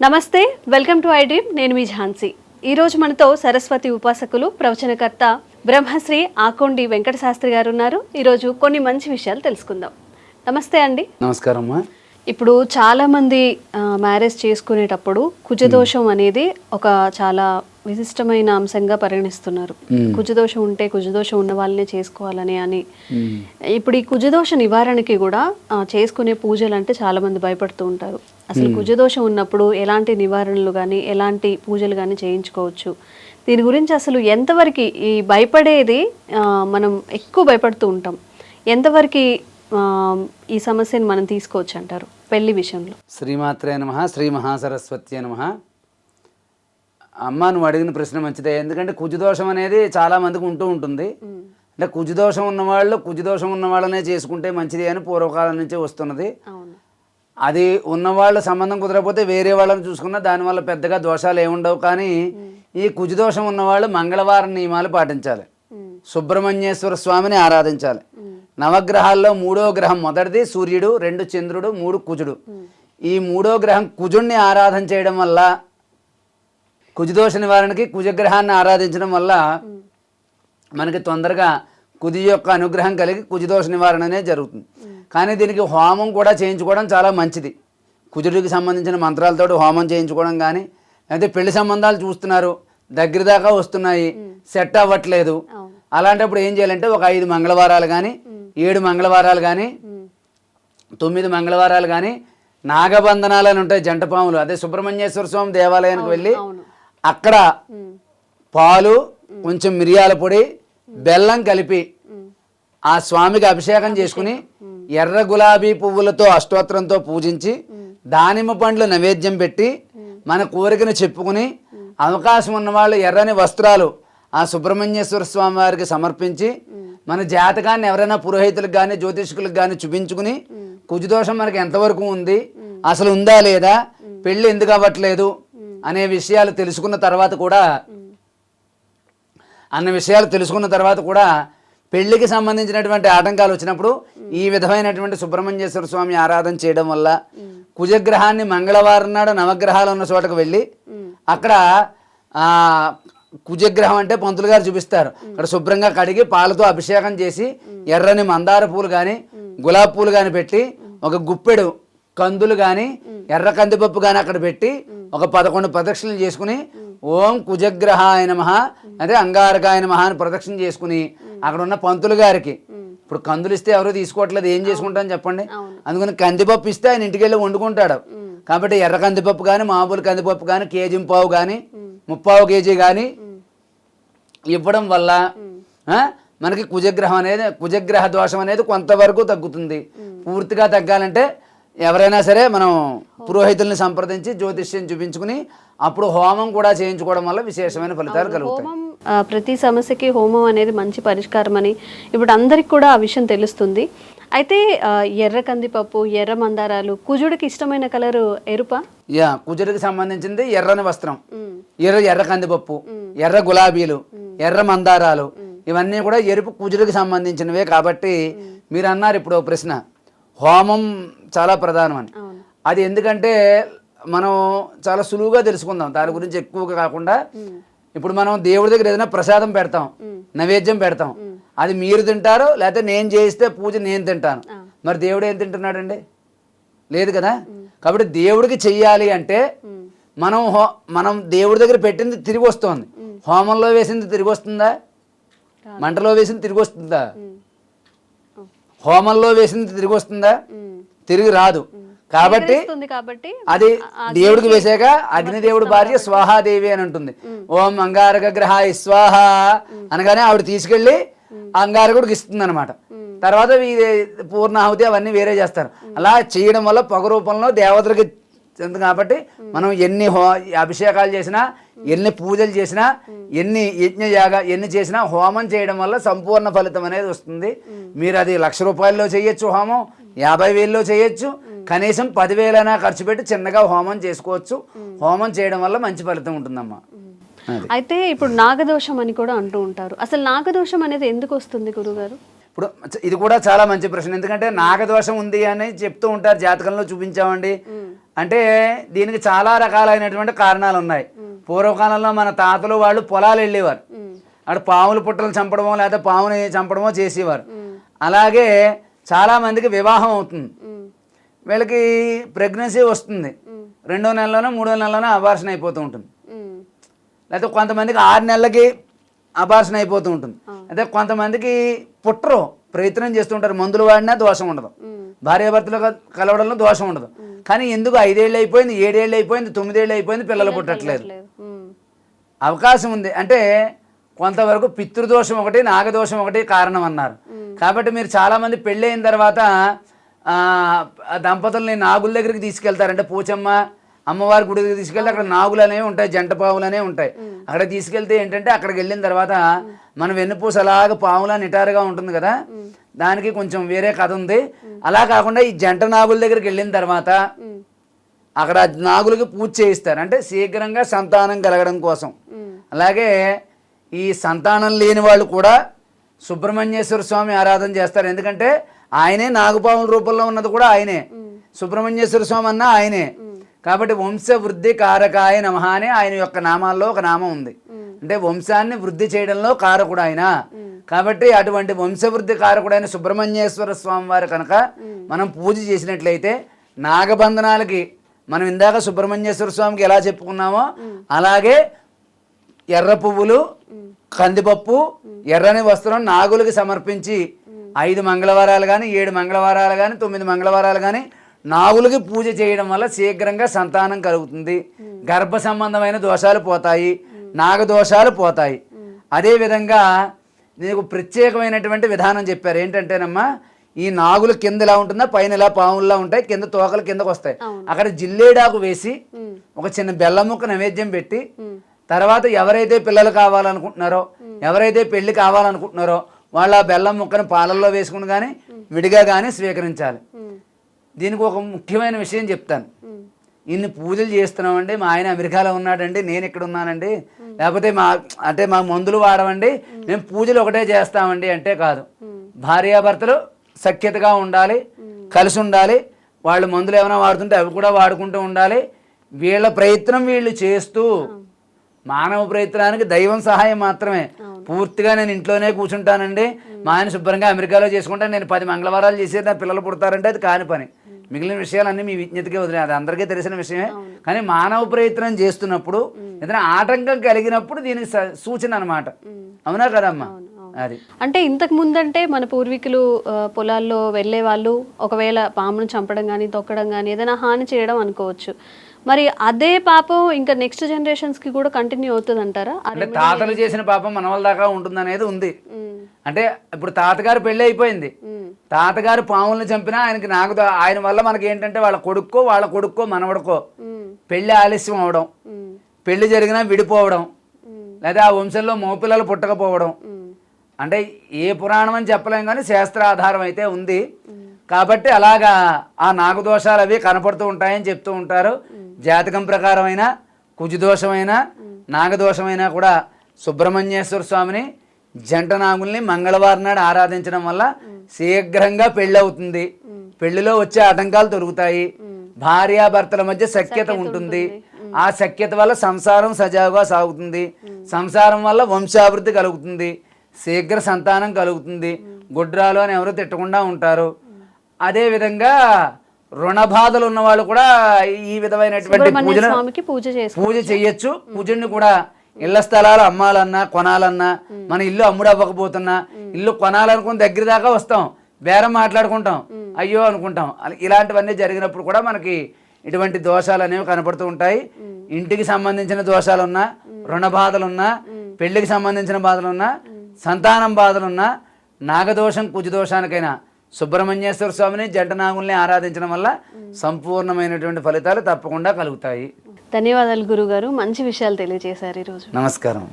నమస్తే welcome to I dream నేను మీ ఝాన్సీ. ఈరోజు మనతో సరస్వతి ఉపాసకులు ప్రవచనకర్త బ్రహ్మశ్రీ ఆకొండి వెంకట శాస్త్రి గారు ఉన్నారు ఈరోజు కొన్ని మంచి విషయాలు తెలుసుకుందాం. నమస్తే అండి. నమస్కారం ఇప్పుడు చాలా మంది ఆ, మ్యారేజ్ చేసుకునేటప్పుడు కుజదోషం అనేది ఒక చాలా విశిష్టమైన అంశంగా పరిగణిస్తున్నారు. కుజదోషం ఉంటే కుజదోషం ఉన్న వాళ్ళనే చేసుకోవాలని అని. ఇప్పుడు ఈ కుజదోష నివారణకి కూడా చేసుకునే పూజలు అంటే చాలా మంది భయపడుతూ ఉంటారు. అసలు కుజదోషం ఉన్నప్పుడు ఎలాంటి నివారణలు కానీ ఎలాంటి పూజలు కానీ చేయించుకోవచ్చు? దీని గురించి అసలు ఎంతవరకు ఈ భయపడేది మనం ఎక్కువ భయపడుతూ ఉంటాం. ఎంతవరకు ఈ సమస్యను మనం తీసుకోవచ్చు అంటారు పెళ్ళి విషయంలో? శ్రీమాత్రే నమ శ్రీ మహాసరస్వతి నమ. అమ్మ నువ్వు అడిగిన ప్రశ్న మంచిదే. ఎందుకంటే కుజదోషం అనేది చాలా మందికి ఉంటూ ఉంటుంది. అంటే కుజదోషం ఉన్నవాళ్ళు కుజదోషం ఉన్న వాళ్ళనే చేసుకుంటే మంచిది అని పూర్వకాలం నుంచి వస్తున్నది. అది ఉన్నవాళ్ళ సంబంధం కుదరకపోతే వేరే వాళ్ళని చూసుకున్నా దానివల్ల పెద్దగా దోషాలు ఏముండవు. కానీ ఈ కుజదోషం ఉన్నవాళ్ళు మంగళవారం నియమాలు పాటించాలి. సుబ్రహ్మణ్యేశ్వర స్వామిని ఆరాధించాలి. నవగ్రహాల్లో మూడో గ్రహం మొదటిది సూర్యుడు రెండు చంద్రుడు మూడు కుజుడు. ఈ మూడో గ్రహం కుజుడిని ఆరాధన చేయడం వల్ల కుజదోష నివారణకి కుజగ్రహాన్ని ఆరాధించడం వల్ల మనకి తొందరగా కుజి యొక్క అనుగ్రహం కలిగి కుజదోష నివారణనే జరుగుతుంది. కానీ దీనికి హోమం కూడా చేయించుకోవడం చాలా మంచిది. కుజుడికి సంబంధించిన మంత్రాలతో హోమం చేయించుకోవడం కానీ అయితే పెళ్ళి సంబంధాలు చూస్తున్నారు దగ్గర దాకా వస్తున్నాయి సెట్ అవ్వట్లేదు. అలాంటప్పుడు ఏం చేయాలంటే ఒక ఐదు మంగళవారాలు కానీ ఏడు మంగళవారాలు కానీ తొమ్మిది మంగళవారాలు కానీ నాగబంధనాలు అని ఉంటాయి జంట పాములు. అదే సుబ్రహ్మణ్యేశ్వర స్వామి దేవాలయానికి వెళ్ళి అక్కడ పాలు కొంచెం మిరియాల పొడి బెల్లం కలిపి ఆ స్వామికి అభిషేకం చేసుకుని ఎర్ర గులాబీ పువ్వులతో అష్టోత్తరంతో పూజించి దానిమ్మ పండ్లు నైవేద్యం పెట్టి మన కోరికను చెప్పుకుని అవకాశం ఉన్న వాళ్ళు ఎర్రని వస్త్రాలు ఆ సుబ్రహ్మణ్యేశ్వర స్వామి వారికి సమర్పించి మన జాతకాన్ని ఎవరైనా పురోహితులకు కానీ జ్యోతిష్కులకు కానీ చూపించుకుని కుజదోషం మనకి ఎంతవరకు ఉంది అసలు ఉందా లేదా పెళ్ళి ఎందుకు అవ్వట్లేదు అనే విషయాలు తెలుసుకున్న తర్వాత కూడా అన్న విషయాలు తెలుసుకున్న తర్వాత కూడా పెళ్ళికి సంబంధించినటువంటి ఆటంకాలు వచ్చినప్పుడు ఈ విధమైనటువంటి సుబ్రహ్మణ్యేశ్వర స్వామి ఆరాధన చేయడం వల్ల కుజగ్రహాన్ని మంగళవారం నాడు నవగ్రహాలు ఉన్న చోటకు వెళ్ళి అక్కడ కుజగ్రహం అంటే పంతులు గారు చూపిస్తారు. అక్కడ శుభ్రంగా కడిగి పాలతో అభిషేకం చేసి ఎర్రని మందార పూలు కానీ గులాబీ పూలు కానీ పెట్టి ఒక గుప్పెడు కందులు కానీ ఎర్ర కందిపప్పు కానీ అక్కడ పెట్టి ఒక పదకొండు ప్రదక్షిణలు చేసుకుని ఓం కుజగ్రహాయ నమ అదే అంగారకాయ నమ అని ప్రదక్షిణ చేసుకుని అక్కడ ఉన్న పంతులు గారికి. ఇప్పుడు కందులు ఇస్తే ఎవరు తీసుకోవట్లేదు ఏం చేసుకుంటాం చెప్పండి. అందుకని కందిపప్పు ఇస్తే ఆయన ఇంటికి వెళ్ళి వండుకుంటాడు. కాబట్టి ఎర్ర కందిపప్పు కానీ మామూలు కందిపప్పు కానీ కేజీ పావు కానీ ముప్పావు కేజీ కానీ ఇవ్వడం వల్ల మనకి కుజగ్రహం అనేది కుజగ్రహ దోషం అనేది కొంతవరకు తగ్గుతుంది. పూర్తిగా తగ్గాలంటే ఎవరైనా సరే మనం పురోహితుల్ని సంప్రదించి జ్యోతిష్యం చూపించుకుని అప్పుడు హోమం కూడా చేయించుకోవడం వల్ల విశేషమైన ఫలితాలు కలుగుతాయి. ప్రతి సమస్యకి హోమం అనేది మంచి పరిష్కారం అని ఇప్పుడు అందరికి కూడా ఆ విషయం తెలుస్తుంది. అయితే ఎర్ర కందిపప్పు ఎర్ర మందారాలు కుజుడికి ఇష్టమైన కలరు ఎరుప? యా కుజుడికి సంబంధించింది ఎర్రని వస్త్రం. ఎర్ర ఎర్ర కందిపప్పు ఎర్ర గులాబీలు ఎర్ర మందారాలు ఇవన్నీ కూడా ఎరుపు కుజుడికి సంబంధించినవే కాబట్టి మీరు అన్నారు ఇప్పుడు ప్రశ్న. హోమం చాలా ప్రధానం అని అవును. అది ఎందుకంటే మనం చాలా సులువుగా తెలుసుకుందాం. దాని గురించి ఎక్కువగా కాకుండా ఇప్పుడు మనం దేవుడి దగ్గర ఏదైనా ప్రసాదం పెడతాం నైవేద్యం పెడతాం. అది మీరు తింటారు లేకపోతే నేను చేయిస్తే పూజ నేను తింటాను. మరి దేవుడు ఏం తింటున్నాడండి? లేదు కదా? కాబట్టి దేవుడికి చెయ్యాలి అంటే మనం హో మనం దేవుడి దగ్గర పెట్టింది తిరిగి వస్తుంది. హోమంలో వేసింది తిరిగి వస్తుందా? మంటలో వేసింది తిరిగి వస్తుందా? హోమంలో వేసింది తిరిగి వస్తుందా? తిరిగి రాదు. కాబట్టి అది దేవుడికి వేసాక అగ్నిదేవుడి భార్య స్వాహాదేవి అని ఉంటుంది ఓం అంగారక గ్రహ స్వాహ అనగానే ఆవిడ తీసుకెళ్ళి అంగారకుడికి ఇస్తుంది అనమాట తర్వాత పూర్ణాహుతి అవన్నీ వేరే చేస్తారు. అలా చేయడం వల్ల పొగ రూపంలో దేవతలకి చెందుతుంది కాబట్టి మనం ఎన్ని హో అభిషేకాలు చేసినా ఎన్ని పూజలు చేసినా ఎన్ని యజ్ఞ యాగ ఎన్ని చేసినా హోమం చేయడం వల్ల సంపూర్ణ ఫలితం అనేది వస్తుంది. మీరు అది లక్ష రూపాయల్లో చేయొచ్చు హోమం యాభై వేల్లో చేయొచ్చు. కనీసం పదివేలైనా ఖర్చు పెట్టి చిన్నగా హోమం చేసుకోవచ్చు. హోమం చేయడం వల్ల మంచి ఫలితం ఉంటుందమ్మా. అయితే ఇప్పుడు నాగదోషం అని కూడా అంటూ ఉంటారు. అసలు నాగదోషం అనేది ఎందుకు వస్తుంది గురుగారు? ఇప్పుడు ఇది కూడా చాలా మంచి ప్రశ్న. ఎందుకంటే నాగదోషం ఉంది అని చెప్తూ ఉంటారు జాతకంలో చూపించామండి. అంటే దీనికి చాలా రకాలైనటువంటి కారణాలు ఉన్నాయి పూర్వకాలంలో మన తాతలు వాళ్ళు పొలాలు వెళ్ళేవారు. అక్కడ పాములు పుట్టలు చంపడమో లేదా పాముని చంపడమో చేసేవారు. అలాగే చాలా మందికి వివాహం అవుతుంది. వీళ్ళకి ప్రెగ్నెన్సీ వస్తుంది. రెండో నెలలోనో మూడో నెలలోనో అబార్షన్ అయిపోతూ ఉంటుంది. లేకపోతే కొంతమందికి ఆరు నెలలకి అబార్షన్ అయిపోతూ ఉంటుంది. అయితే కొంతమందికి పుట్టరు ప్రయత్నం చేస్తుంటారు మందులు వాడినా దోషం ఉండదు. భార్యాభర్తలు కలవడంలో దోషం ఉండదు. కానీ ఎందుకు ఐదేళ్ళు అయిపోయింది ఏడేళ్ళు అయిపోయింది తొమ్మిదేళ్ళు అయిపోయింది పిల్లలు పుట్టట్లేదు. అవకాశం ఉంది. అంటే కొంతవరకు పితృదోషం ఒకటి నాగదోషం ఒకటి కారణం అన్నారు. కాబట్టి మీరు చాలామంది పెళ్ళైన తర్వాత ఆ, ఆ దంపతుల్ని నాగుల దగ్గరికి తీసుకెళ్తారంటే పూచమ్మ అమ్మవారి గుడి దగ్గరికి తీసుకెళ్తే అక్కడ నాగులు అనేవి ఉంటాయి జంట పావులు అనేవి ఉంటాయి అక్కడ తీసుకెళ్తే ఏంటంటే అక్కడికి వెళ్ళిన తర్వాత మన వెన్నుపూస అలాగ పావులా నిటారుగా ఉంటుంది కదా. దానికి కొంచెం వేరే కథ ఉంది. అలా కాకుండా ఈ జంట నాగుల దగ్గరికి వెళ్ళిన తర్వాత అక్కడ నాగులకి పూజ చేయిస్తారు. అంటే శీఘ్రంగా సంతానం కలగడం కోసం. అలాగే ఈ సంతానం లేని వాళ్ళు కూడా సుబ్రహ్మణ్యేశ్వర స్వామి ఆరాధన చేస్తారు. ఎందుకంటే ఆయనే నాగపాముల రూపంలో ఉన్నది కూడా ఆయనే. సుబ్రహ్మణ్యేశ్వర స్వామి అన్న ఆయనే. కాబట్టి వంశ వృద్ధి కారకాయ నమ అని ఆయన యొక్క నామాల్లో ఒక నామం ఉంది. అంటే వంశాన్ని వృద్ధి చేయడంలో కారకుడు ఆయన కాబట్టి అటువంటి వంశవృద్ధి కారకుడైన సుబ్రహ్మణ్యేశ్వర స్వామి వారు కనుక మనం పూజ చేసినట్లయితే నాగబంధనాలకి మనం ఇందాక సుబ్రహ్మణ్యేశ్వర స్వామికి ఎలా చెప్పుకున్నామో అలాగే ఎర్ర పువ్వులు కందిపప్పు ఎర్రని వస్త్రం నాగులకి సమర్పించి ఐదు మంగళవారాలు కానీ ఏడు మంగళవారాలు కానీ తొమ్మిది మంగళవారాలు కానీ నాగులకి పూజ చేయడం వల్ల శీఘ్రంగా సంతానం కలుగుతుంది. గర్భ సంబంధమైన దోషాలు పోతాయి. నాగదోషాలు పోతాయి. అదేవిధంగా నీకు ప్రత్యేకమైనటువంటి విధానం చెప్పారు. ఏంటంటేనమ్మా ఈ నాగులు కింద ఇలా ఉంటుందా పైన ఇలా పాముల్లా ఉంటాయి కింద తోకలు కిందకు వస్తాయి. అక్కడ జిల్లేడాకు వేసి ఒక చిన్న బెల్లం ముక్క నైవేద్యం పెట్టి తర్వాత ఎవరైతే పిల్లలు కావాలనుకుంటున్నారో ఎవరైతే పెళ్ళి కావాలనుకుంటున్నారో వాళ్ళ ఆ బెల్లం ముక్కను పాలల్లో వేసుకుని కానీ విడిగా కానీ స్వీకరించాలి. దీనికి ఒక ముఖ్యమైన విషయం చెప్తాను. ఇన్ని పూజలు చేస్తున్నామండి. మా ఆయన అమెరికాలో ఉన్నాడండి. నేను ఇక్కడ ఉన్నానండి. లేకపోతే మా అంటే మా మందులు వాడమండి. మేము పూజలు ఒకటే చేస్తామండి అంటే కాదు. భార్యాభర్తలు సఖ్యతగా ఉండాలి కలిసి ఉండాలి. వాళ్ళు మందులు ఏమైనా వాడుతుంటే అవి కూడా వాడుకుంటూ ఉండాలి. వీళ్ళ ప్రయత్నం వీళ్ళు చేస్తూ మానవ ప్రయత్నానికి దైవం సహాయం మాత్రమే. పూర్తిగా నేను ఇంట్లోనే కూర్చుంటానండి. మా ఆయన శుభ్రంగా అమెరికాలో చేసుకుంటాను. నేను పది మంగళవారాలు చేసేది నా పిల్లలు పుడతారంటే అది కాని పని. మిగిలిన విషయాలన్నీ మీ విజ్ఞతకే వదిలే అది అందరికీ తెలిసిన విషయమే. కానీ మానవ ప్రయత్నం చేస్తున్నప్పుడు ఏదైనా ఆటంకం కలిగినప్పుడు దీనికి సూచన అనమాట అవునా కదమ్మా? అది. అంటే ఇంతకు ముందంటే మన పూర్వీకులు పొలాల్లో వెళ్ళే వాళ్ళు ఒకవేళ పామును చంపడం కానీ తొక్కడం కానీ ఏదైనా హాని చేయడం అనుకోవచ్చు. మరి అదే పాపం ఇంకా నెక్స్ట్ జనరేషన్స్కి కూడా కంటిన్యూ అవుతుంది అంటారా అంటే తాతలు చేసిన పాపం మనవల దాకా ఉంటుందనేది ఉంది. అంటే ఇప్పుడు తాతగారు పెళ్ళి అయిపోయింది. తాతగారు పాములను చంపినా ఆయనకి నాకు ఆయన వల్ల మనకి ఏంటంటే వాళ్ళ కొడుక్కో వాళ్ళ కొడుక్కో మనవడుకో పెళ్ళి ఆలస్యం అవడం పెళ్ళి జరిగినా విడిపోవడం లేదా ఆ వంశంలో మోపిల్లలు పుట్టకపోవడం. అంటే ఏ పురాణం అని చెప్పలేం కానీ శాస్త్ర ఆధారం అయితే ఉంది. కాబట్టి అలాగా ఆ నాగదోషాలు అవి కనపడుతూ ఉంటాయని చెప్తూ ఉంటారు. జాతకం ప్రకారమైన కుజదోషమైన నాగదోషమైనా కూడా సుబ్రహ్మణ్యేశ్వర స్వామిని జంట నాగుల్ని మంగళవారం నాడు ఆరాధించడం వల్ల శీఘ్రంగా పెళ్ళి అవుతుంది పెళ్ళిలో వచ్చే ఆటంకాలు తొలుగుతాయి. భార్యాభర్తల మధ్య సఖ్యత ఉంటుంది. ఆ సఖ్యత వల్ల సంసారం సజావుగా సాగుతుంది. సంసారం వల్ల వంశాభివృద్ధి కలుగుతుంది. శీఘ్ర సంతానం కలుగుతుంది. గుడ్రాలు అని ఎవరు తిట్టకుండా ఉంటారు. అదే విధంగా రుణ బాధలు ఉన్న వాళ్ళు కూడా ఈ విధమైనటువంటి పూజ పూజ చెయ్యొచ్చు పూజని కూడా ఇళ్ళ స్థలాలు అమ్మాలన్నా కొనాలన్నా మన ఇల్లు అమ్ముడు అవ్వకపోతున్నా ఇల్లు కొనాలనుకుని దగ్గర దాకా వస్తాం. బేరం మాట్లాడుకుంటాం. అయ్యో అనుకుంటాం. ఇలాంటివన్నీ జరిగినప్పుడు కూడా మనకి ఇటువంటి దోషాలు అనేవి కనపడుతూ ఉంటాయి. ఇంటికి సంబంధించిన దోషాలున్నా రుణ బాధలున్నా పెళ్ళికి సంబంధించిన బాధలున్నా సంతానం బాధలున్నా నాగదోషం కుజదోషానికైనా సుబ్రహ్మణ్యేశ్వర స్వామిని జంట నాగుల్ని ఆరాధించడం వల్ల సంపూర్ణమైనటువంటి ఫలితాలు తప్పకుండా కలుగుతాయి. ధన్యవాదాలు గురుగారు. మంచి విషయాలు తెలియజేశారు ఈరోజు నమస్కారం.